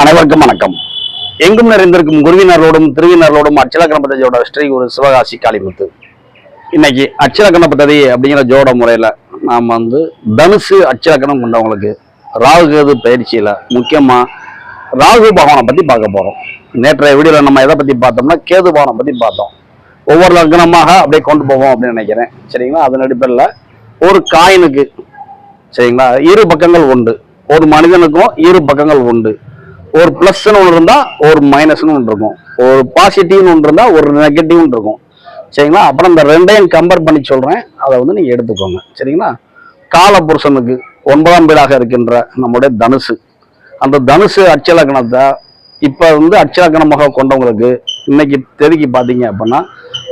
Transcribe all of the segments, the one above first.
அனைவருக்கும் வணக்கம். எங்கும் நிறைந்திருக்கும் குருவினர்களோடும் திருவினர்களோடும் அச்சல கணபதியோட ஸ்ரீ ஒரு சிவகாசி காளிமுத்து இன்னைக்கு அச்சல கணபதி அப்படிங்கிற ஜோட முறையில் நாம் வந்து தனுசு அச்சலக்கணம் கொண்டவங்களுக்கு ராகு கேது பயிற்சியில் முக்கியமாக ராகு பகவானை பற்றி பார்க்க போகிறோம் நேற்றைய வீடியோவில் நம்ம எதை பற்றி பார்த்தோம்னா கேது பகவானை பற்றி பார்த்தோம். ஒவ்வொரு லக்னமாக அப்படியே கொண்டு போவோம் அப்படின்னு நினைக்கிறேன். சரிங்களா? அதன் அடிப்படையில் ஒரு காயினுக்கு சரிங்களா? இரு பக்கங்கள் உண்டு. ஒரு மனிதனுக்கும் இரு பக்கங்கள் உண்டு. ஒரு ப்ளஸ்ன்னு ஒன்று இருந்தால் ஒரு மைனஸ்னு ஒன்று இருக்கும். ஒரு பாசிட்டிவ்னு ஒன்று இருந்தால் ஒரு நெகட்டிவ்னு இருக்கும். சரிங்களா? அப்புறம் இந்த ரெண்டையும் கம்பேர் பண்ணி சொல்கிறேன் அதை வந்து நீங்கள் எடுத்துக்கோங்க. சரிங்களா? காலபுருஷனுக்கு ஒன்பதாம் வீடாக இருக்கின்ற நம்முடைய தனுசு. அந்த தனுசு அச்சலக்கணத்தை இப்போ வந்து அச்சலக்கணமாக கொண்டவங்களுக்கு இன்னைக்கு தேதிக்கு பார்த்தீங்க அப்படின்னா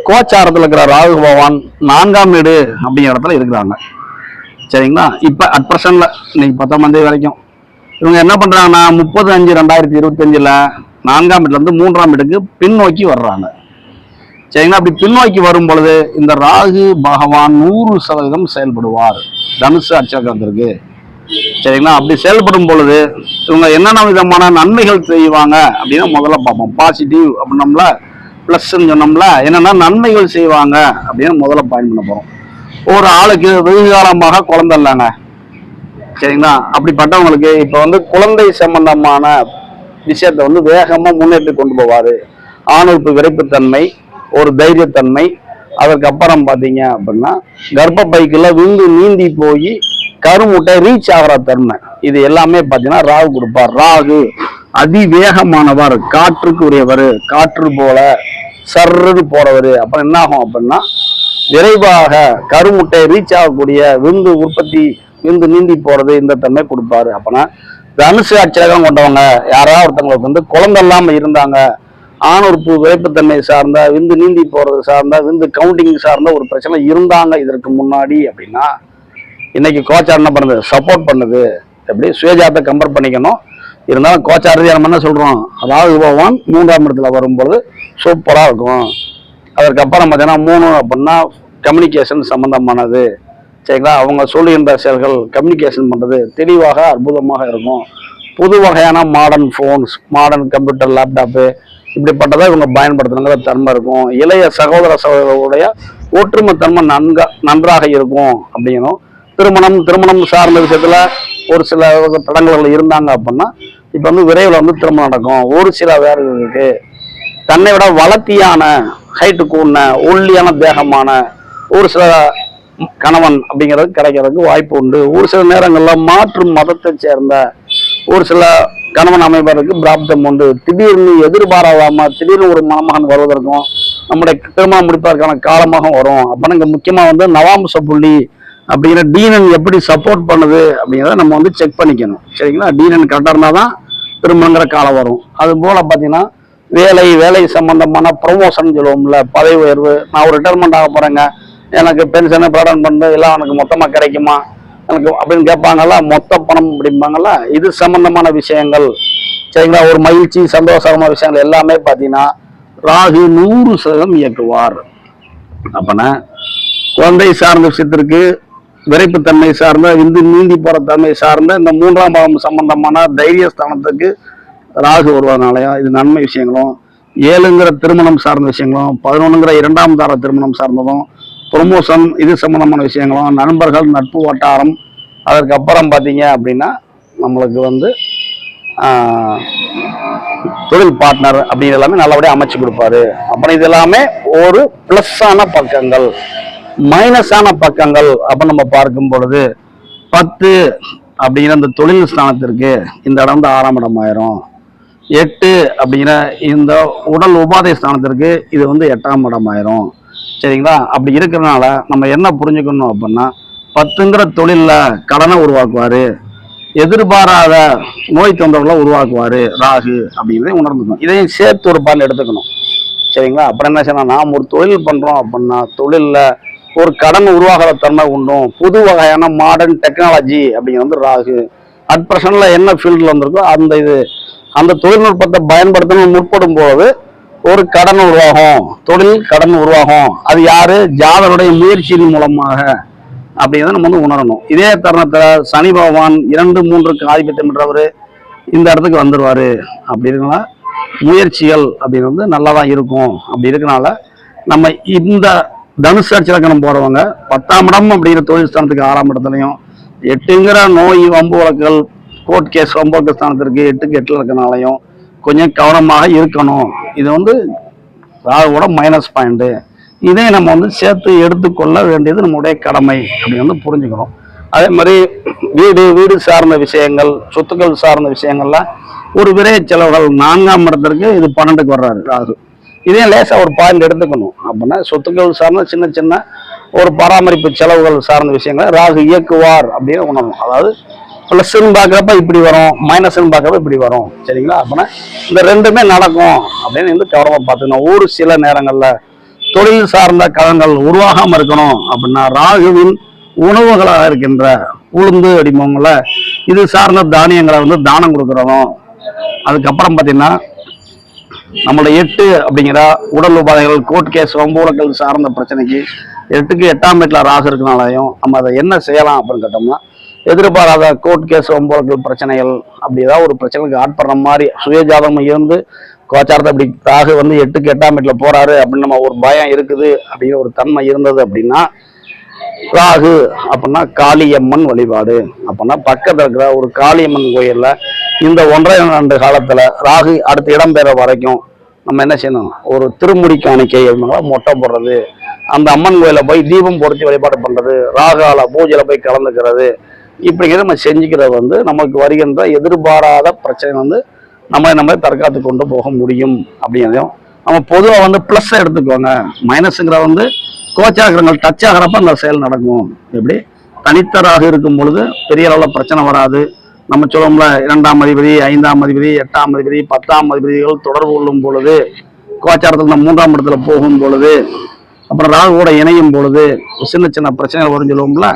கோச்சாரத்தில் இருக்கிற ராகு பகவான் நான்காம் வீடு அப்படிங்கிற இடத்துல இருக்கிறாங்க. சரிங்களா? இப்போ அட் ப்ரெசன்ட்ல இன்னைக்கு பத்தாம் தேதி வரைக்கும் இவங்க என்ன பண்றாங்கன்னா முப்பது அஞ்சு ரெண்டாயிரத்தி இருபத்தஞ்சில் நான்காம் வீட்டுல இருந்து மூன்றாம் வீட்டுக்கு பின்னோக்கி வர்றாங்க. சரிங்களா? அப்படி பின்னோக்கி வரும் பொழுது இந்த ராகு பகவான் நூறு சதவீதம் செயல்படுவார். தனுசு அச்சக்கரத்திற்கு சரிங்களா? அப்படி செயல்படும் பொழுது இவங்க என்னென்ன விதமான நன்மைகள் செய்வாங்க அப்படின்னா முதல்ல பார்ப்போம். பாசிட்டிவ் அப்படின்னோம்ல ப்ளஸ்ன்னு சொன்னோம்ல என்னென்னா நன்மைகள் செய்வாங்க அப்படின்னு முதல்ல பாயிண்ட் பண்ண போகிறோம் ஒரு ஆளுக்கு வெகு காலமாக குழந்தை இல்லைங்க. சரிங்களா? அப்படிப்பட்டவங்களுக்கு இப்போ வந்து குழந்தை சம்பந்தமான விஷயத்தை வந்து வேகமாக முன்னேற்றி கொண்டு போவார். ஆணுறுப்பு விரைப்புத்தன்மை ஒரு தைரியத்தன்மை அதற்கப்புறம் பார்த்தீங்க அப்படின்னா பைக்கில் விந்து நீந்தி போய் கருமுட்டை ரீச் ஆகிற தன்மை. இது எல்லாமே பார்த்தீங்கன்னா ராகு கொடுப்பார். ராகு அதிவேகமானவர் காற்றுக்கு உரியவர் காற்று போல சர்ன்னு போறவர். அப்புறம் என்ன ஆகும் அப்படின்னா விரைவாக கருமுட்டை ரீச் ஆகக்கூடிய விந்து உற்பத்தி விந்து நீந்தி போறது இந்த தன்மை கொடுப்பாரு. அப்பனா தனுசு அச்சரகம் கொண்டவங்க யாராவது ஒருத்தவங்களுக்கு வந்து குழந்தை இல்லாம இருந்தாங்க. ஆணுறுப்பு விரைப்புத்தன்மை சார்ந்த விந்து நீந்தி போறது சார்ந்த விந்து கவுண்டிங் சார்ந்த ஒரு பிரச்சனை இருந்தாங்க இதற்கு முன்னாடி அப்படின்னா இன்னைக்கு கோச்சார் என்ன பண்ணுது? சப்போர்ட் பண்ணுது. எப்படி? சுயஜாத்தை கம்பேர் பண்ணிக்கணும். இருந்தாலும் கோச்சார் நம்ம என்ன சொல்றோம்? அதாவது பகவான் மூன்றாம் இடத்துல வரும்பொழுது சூப்பராக இருக்கும். அதற்கப்புறம் பார்த்தீங்கன்னா மூணு அப்படின்னா கம்யூனிகேஷன் சம்பந்தமானது. சரிங்களா? அவங்க சொல்லுகின்ற செயல்கள் கம்யூனிகேஷன் பண்ணுறது தெளிவாக அற்புதமாக இருக்கும். புது வகையான modern phones modern computer laptop இப்படிப்பட்டதை இவங்க பயன்படுத்தணுங்கிற தன்மை இருக்கும். இளைய சகோதர சகோதரர்களுடைய ஒற்றுமை தன்மை நன்கா நன்றாக இருக்கும் அப்படிங்கிறோம் திருமணம் திருமணம் சார்ந்த விஷயத்தில் ஒரு சில தடங்கல்கள் இருந்தாங்க அப்படின்னா இப்போ வந்து விரைவில் வந்து திருமணம் நடக்கும். ஒரு சில வேறு இருக்குது தன்னை விட வளர்த்தியான ஹைட்டு கூடின ஒல்லியான தேகமான ஒரு சில கணவன் அப்படிங்கிறது கிடைக்கிறதுக்கு வாய்ப்பு உண்டு. ஒரு சில நேரங்களில் மாற்று மதத்தை சேர்ந்த ஒரு சில கணவன் அமைப்பதற்கு பிராப்தம் உண்டு. திடீர்னு எதிர்பாராதாம திடீர்னு ஒரு மணமகன் வருவதற்கும் நம்முடைய திருமணம் முடிப்பதற்கான காலமாக வரும். அப்போ இங்கே முக்கியமாக வந்து நவாம்ச புள்ளி அப்படிங்கிற டீனன் எப்படி சப்போர்ட் பண்ணுது அப்படிங்கிறத நம்ம வந்து செக் பண்ணிக்கணும். சரிங்களா? டீனன் கரெக்டாக இருந்தால் தான் திருமணங்கிற காலம் வரும். அது போல் பார்த்தீங்கன்னா வேலை வேலை சம்பந்தமான ப்ரொமோஷன் சொல்லுவோம்ல பதவி உயர்வு. நான் ஒரு ரிட்டைர்மெண்ட் ஆக போகிறேங்க எனக்கு பென்ஷனு ப்ராடன் பண்ணு எல்லாம் எனக்கு மொத்தமாக கிடைக்குமா? எனக்கு அப்படின்னு கேட்பாங்கல்ல மொத்த பணம் அப்படிம்பாங்கல்ல இது சம்பந்தமான விஷயங்கள். சரிங்களா? ஒரு மகிழ்ச்சி சந்தோஷமான விஷயங்கள் எல்லாமே பார்த்தீங்கன்னா ராகு நூறு சதவீதம் இயக்குவார். அப்பனா குழந்தை சார்ந்த விஷயத்திற்கு விரைப்புத்தன்மை சார்ந்த இந்து நீந்தி போற தன்மை சார்ந்த இந்த மூன்றாம் பாகம் சம்பந்தமான தைரிய ஸ்தானத்துக்கு ராகு வருவதனாலயும் இது நன்மை விஷயங்களும். ஏழுங்கிற திருமணம் சார்ந்த விஷயங்களும் பதினொன்றுங்கிற இரண்டாம் தார திருமணம் சார்ந்ததும் ப்ரொமோஷன் இது சம்மந்தமான விஷயங்களும் நண்பர்கள் நட்பு வட்டாரம் அதற்கப்புறம் பார்த்தீங்க அப்படின்னா நம்மளுக்கு வந்து தொழில் பார்ட்னர் அப்படின்னு எல்லாமே நல்லபடியாக அமைச்சு கொடுப்பாரு. அப்புறம் இது எல்லாமே ஒரு ப்ளஸ்ஸான பக்கங்கள் மைனஸான பக்கங்கள் அப்போ நம்ம பார்க்கும் பொழுது பத்து அப்படிங்கிற இந்த தொழில் ஸ்தானத்திற்கு இந்த இடம் வந்து ஆறாம் இடம் ஆயிரும் எட்டு அப்படிங்கிற இந்த உடல் உபாதை ஸ்தானத்திற்கு இது வந்து எட்டாம் இடம் ஆயிரும் சரிங்களா? அப்படி இருக்கிறனால நம்ம என்ன புரிஞ்சுக்கணும் அப்படின்னா பத்துங்கிற தொழிலில் கடனை உருவாக்குவாரு. எதிர்பாராத நோய் தொந்தரவுகளை உருவாக்குவார் ராகு அப்படிங்கிறத உணர்ந்துக்கணும். இதையும் சேர்த்து ஒரு பால் எடுத்துக்கணும். சரிங்களா? அப்புறம் என்ன செய்யணும்? நாம் ஒரு தொழில் பண்ணுறோம் அப்படின்னா தொழிலில் ஒரு கடன் உருவாகிற தன்மை உண்டும் புது வகையான மாடர்ன் டெக்னாலஜி அப்படிங்கிறது வந்து ராகு. அட் ப்ரெசன்ட்ல என்ன ஃபீல்டில் வந்திருக்கோ அந்த இது அந்த தொழில்நுட்பத்தை பயன்படுத்தணும் முற்படும் போது ஒரு கடன் உருவாகும். தொழில் கடன் உருவாகும். அது யாரு? ஜாதருடைய முயற்சியின் மூலமாக. அப்படிங்கிறத நம்ம வந்து உணரணும். இதே தருணத்துல சனி பகவான் இரண்டு மூன்றுக்கு ஆதிபத்தியம் பெற்றவர் இந்த இடத்துக்கு வந்துடுவார் அப்படி முயற்சிகள் அப்படின்னு வந்து நல்லா தான் இருக்கும். அப்படி இருக்கனால நம்ம இந்த தனுசு அச்சலக்கணம் போறவங்க பத்தாம் இடம் அப்படிங்கிற தொழில் ஸ்தானத்துக்கு ஆறாம் இடத்துலையும் எட்டுங்கிற நோய் வம்பு வழக்குகள் கோர்ட் கேஸ் வம்பு வழக்கு ஸ்தானத்திற்கு எட்டுக்கு எட்டு இருக்கனாலையும் கொஞ்சம் கவனமாக இருக்கணும். இது வந்து ராகுவோட மைனஸ் பாயிண்ட்டு இதை நம்ம வந்து சேர்த்து எடுத்துக்கொள்ள வேண்டியது நம்முடைய கடமை அப்படின்னு வந்து புரிஞ்சுக்கணும். அதே மாதிரி வீடு வீடு சார்ந்த விஷயங்கள் சொத்துக்கள் சார்ந்த விஷயங்கள்லாம் ஒரு விரைய செலவுகள் நான்காம் இடத்திற்கு இது பன்னெண்டுக்கு வர்றாரு ராகு. இதே லேசாக ஒரு பாயிண்ட் எடுத்துக்கணும். அப்படின்னா சொத்துக்கள் சார்ந்த சின்ன சின்ன ஒரு பராமரிப்பு செலவுகள் சார்ந்த விஷயங்களை ராகு இயக்குவார் அப்படின்னு உணரணும். அதாவது ப்ளஸ்ன்னு பார்க்குறப்ப இப்படி வரும் மைனஸ்ன்னு பார்க்குறப்ப இப்படி வரும் சரிங்களா? அப்படின்னா இந்த ரெண்டுமே நடக்கும் அப்படின்னு வந்து கவனமாக பார்த்துக்கணும். ஒரு சில நேரங்களில் தொழில் சார்ந்த கலங்கள் உருவாகாமல் இருக்கணும் அப்படின்னா ராகுவின் உணவுகளாக இருக்கின்ற உளுந்து அடிமங்கள இது சார்ந்த தானியங்களை வந்து தானம் கொடுக்குறதும் அதுக்கப்புறம் பார்த்தீங்கன்னா நம்மளோட எட்டு அப்படிங்கிற உடல் உபாதைகள் கோர்ட் கேஸ் வம்பூலங்கள் சார்ந்த பிரச்சனைக்கு எட்டுக்கு எட்டாம் வீட்டில் ராகு இருக்கனாலையும் நம்ம அதை என்ன செய்யலாம் அப்படின்னு கேட்டோம்னா எதிர்பாராத கோர்ட் கேஸ் வம்பூலங்கள் பிரச்சனைகள். அப்படி ஏதாவது ஒரு பிரச்சனைக்கு ஆட்படுற மாதிரி சுயஜாதம் இருந்து கோச்சாரத்தை அப்படி ராகு வந்து எட்டுக்கு எட்டாம் வீட்டில் போறாரு அப்படின்னு நம்ம ஒரு பயம் இருக்குது அப்படிங்கிற ஒரு தன்மை இருந்தது அப்படின்னா ராகு அப்படின்னா காளியம்மன் வழிபாடு. அப்படின்னா பக்கத்தில் இருக்கிற ஒரு காளியம்மன் கோயிலில் இந்த ஒன்றரை ஆண்டு காலத்தில் ராகு அடுத்த இடம்பெற வரைக்கும் நம்ம என்ன செய்யணும்? ஒரு திருமுடி காணிக்கை அப்படின்னா மொட்டை போடுறது. அந்த அம்மன் கோயிலில் போய் தீபம் பொருத்தி வழிபாடு பண்ணுறது ராகால பூஜையில் போய் கலந்துக்கிறது. இப்படிங்கிறத நம்ம செஞ்சுக்கிறது வந்து நமக்கு வருகின்ற எதிர்பாராத பிரச்சனை வந்து நம்ம நம்ம தற்காத்து கொண்டு போக முடியும் அப்படிங்கிறதையும் நம்ம பொதுவாக வந்து ப்ளஸ் எடுத்துக்கோங்க. மைனஸுங்கிற வந்து கோச்சாகிரங்கள் டச் ஆகிறப்ப அந்த செயல் நடக்கும். எப்படி? தனித்தராக இருக்கும் பொழுது பெரிய அளவில் பிரச்சனை வராது. நம்ம சொல்லுவோம்ல இரண்டாம் அதிபதி ஐந்தாம் அதிபதி எட்டாம் அதிபதி பத்தாம் அதிபதிகள் தொடர்பு கொள்ளும் பொழுது கோச்சாரத்தில் இந்த மூன்றாம் இடத்துல போகும் பொழுது அப்புறம் ராகுவோட இணையும் பொழுது சின்ன சின்ன பிரச்சனைகள் வரும் சொல்லுவோம்ல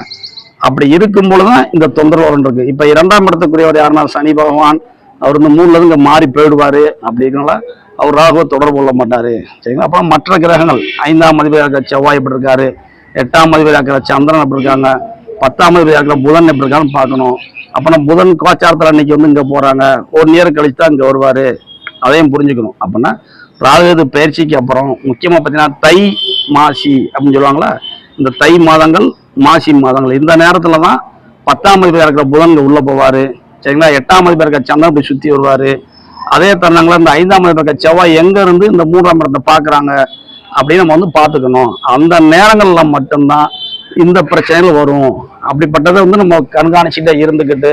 அப்படி இருக்கும் பொழுதுதான் இந்த தொந்தரவு இருக்கு. இப்ப இரண்டாம் இடத்துக்குரியவர் யாருன்னா சனி பகவான். அவர் இந்த மூணுல இருந்து மாறி போயிடுவாரு அப்படிங்கிறனால அவர் ராகுவ தொடர்பு கொள்ள மாட்டாரு. சரிங்களா? அப்புறம் மற்ற கிரகங்கள் ஐந்தாம் அதிபதியாக இருக்கிற செவ்வாய் எப்படி இருக்காரு? எட்டாம் அதிபதியாக இருக்கிற சந்திரன் எப்படி இருக்காங்க? பத்தாம் அதிபதியாக இருக்கிற புதன் எப்படி இருக்கான்னு பார்க்கணும். அப்பனா புதன் கோச்சாரத்தில் அன்னைக்கு வந்து இங்க போறாங்க. ஒரு நேரம் கழிச்சு தான் இங்க வருவாரு. அதையும் புரிஞ்சுக்கணும். அப்படின்னா ராகுது பயிற்சிக்கு அப்புறம் முக்கியமா பார்த்தீங்கன்னா தை மாசி அப்படின்னு சொல்லுவாங்களா? இந்த தை மாதங்கள் மாசி மாதங்கள். இந்த நேரத்துல தான் பத்தாம் அதிபதியாக இருக்கிற புதன்கள் உள்ளே உள்ள போவாரு. சரிங்களா? எட்டாம் அதிபதியாக இருக்கிற சந்திரன் போய் சுத்தி வருவாரு. அதே தருணங்கள இந்த ஐந்தாம் அதிபதியாக இருக்கிற செவ்வாய் எங்க இருந்து இந்த மூன்றாம் இடத்தை பாக்குறாங்க அப்படின்னு நம்ம வந்து பார்த்துக்கணும். அந்த நேரங்கள்ல மட்டும்தான் இந்த பிரச்சனைகள் வரும். அப்படிப்பட்டதை வந்து நம்ம கண்காணிச்சுட்டு இருந்துக்கிட்டு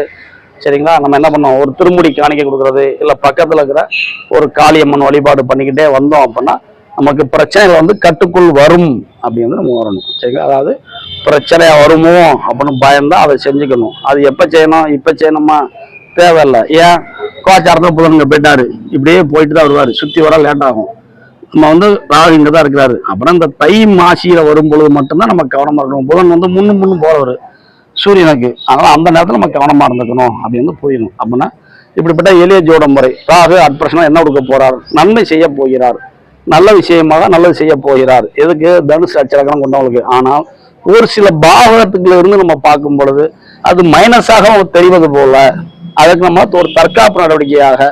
சரிங்களா? நம்ம என்ன பண்ணோம்? ஒரு திருமுடி காணிக்கை கொடுக்கறது இல்ல பக்கத்துல இருக்கிற ஒரு காளியம்மன் வழிபாடு பண்ணிக்கிட்டே வந்தோம் அப்படின்னா நமக்கு பிரச்சனைகள் வந்து கட்டுக்குள் வரும் அப்படின்னு நம்ம வரணும் சரிங்களா? அதாவது பிரச்சனையாக வருமோ அப்படின்னு பயந்தா அதை செஞ்சுக்கணும். அது எப்போ செய்யணும் இப்போ செய்யணுமா? தேவையில்லை. ஏன்? கோச்சாரத்தில் புதனுங்க போயிட்டாரு. இப்படியே போயிட்டு தான் வருவார். சுற்றி வர லேட் ஆகும். நம்ம வந்து ராகு இங்கே தான் இருக்கிறாரு. அப்புறம் இந்த தை மாசியில் வரும் பொழுது மட்டும்தான் நம்ம கவனமாக இருக்கணும். புதன் வந்து முன்னு முன்னு போகிறவர் சூரியனுக்கு. அதனால் அந்த நேரத்தில் நம்ம கவனமாக இருந்துக்கணும். அப்படின்னு புரியணும் அப்படின்னா இப்படிப்பட்ட எளிய ஜோட முறை. ராகு அட்பிரஷனாக என்ன கொடுக்க போகிறார் நன்மை செய்ய போகிறார். நல்ல விஷயமாக நல்லது செய்ய போகிறார். எதுக்கு? தனுஷ் அச்சலக்கணம் கொண்டவங்களுக்கு. ஆனால் ஒரு சில பாவகத்துக்குள்ள இருந்து நம்ம பார்க்கும் பொழுது அது மைனஸாக தெரிவது போல. அதுக்கு நம்ம ஒரு தற்காப்பு நடவடிக்கையாக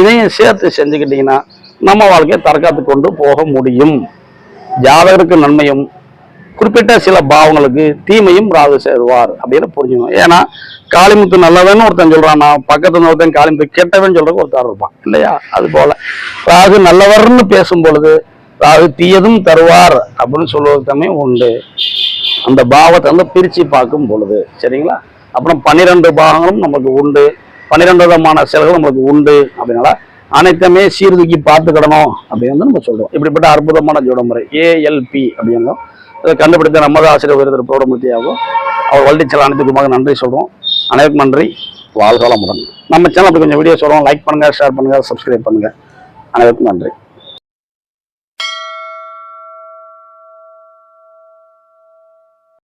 இதையும் சேர்த்து செஞ்சுக்கிட்டீங்கன்னா நம்ம வாழ்க்கையை தற்காத்து கொண்டு போக முடியும். ஜாதகருக்கு நன்மையும் குறிப்பிட்ட சில பாவங்களுக்கு தீமையும் ராகு சேருவார் அப்படின்னு புரிஞ்சுக்கணும். ஏன்னா காளிமுத்து நல்லவன்னு ஒருத்தன் சொல்றானா பக்கத்துல ஒருத்தன் காளிமுத்து கெட்டவன் சொல்றதுக்கு ஒருத்தர் இருப்பான் இல்லையா? அது போல. ராகு நல்லவர்னு பேசும் பொழுது ராகு தீயதும் தருவார் அப்படின்னு சொல்வது தம்மே உண்டு. அந்த பாவத்தை வந்து பிரித்து பார்க்கும் பொழுது சரிங்களா? அப்புறம் பன்னிரெண்டு பாகங்களும் நமக்கு உண்டு. பன்னிரெண்டு விதமான செயல்கள் நமக்கு உண்டு அப்படின்னால அனைத்துமே சீர்தூக்கி பார்த்துக்கிடணும் அப்படின்னு வந்து நம்ம சொல்கிறோம் இப்படிப்பட்ட அற்புதமான ஜோடமுறை ஏஎல்பி அப்படிங்கிறோம் இதை கண்டுபிடித்த நமது ஆசிரியர் உயர்தர் பிரௌடமூர்த்தியாகவும் அவர் வள்ளிச்சல் அனைத்துக்குமாக நன்றி சொல்கிறோம் அனைவருக்கும் நன்றி. வாழ்காலமுடன் நம்ம சேனலுக்கு கொஞ்சம் வீடியோ சொல்கிறோம் லைக் பண்ணுங்க ஷேர் பண்ணுங்க சப்ஸ்கிரைப் பண்ணுங்கள் அனைவருக்கும் நன்றி.